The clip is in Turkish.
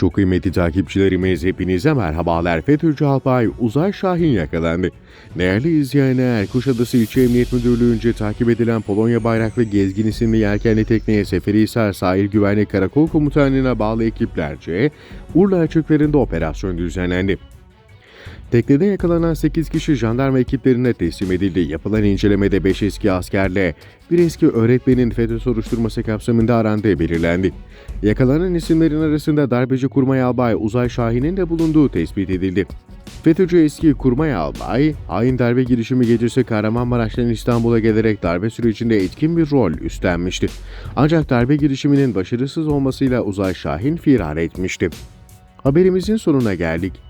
Çok kıymetli takipçilerimiz hepinize merhabalar. FETÖ'cü Albay Uzay Şahin yakalandı. Değerli izleyenler, Kuşadası İlçe Emniyet Müdürlüğü'nce takip edilen Polonya bayraklı Gezgin isimli yelkenli tekneye Seferihisar Sahil Güvenlik Karakol Komutanlığı'na bağlı ekiplerce Urla açıklarında operasyon düzenlendi. Teknede yakalanan 8 kişi jandarma ekiplerine teslim edildi. Yapılan incelemede 5 eski askerle bir eski öğretmenin FETÖ soruşturması kapsamında arandığı belirlendi. Yakalanan isimlerin arasında darbeci kurmay albay Uzay Şahin'in de bulunduğu tespit edildi. FETÖ'cü eski kurmay albay, hain darbe girişimi gecesi Kahramanmaraş'tan İstanbul'a gelerek darbe sürecinde etkin bir rol üstlenmişti. Ancak darbe girişiminin başarısız olmasıyla Uzay Şahin firar etmişti. Haberimizin sonuna geldik.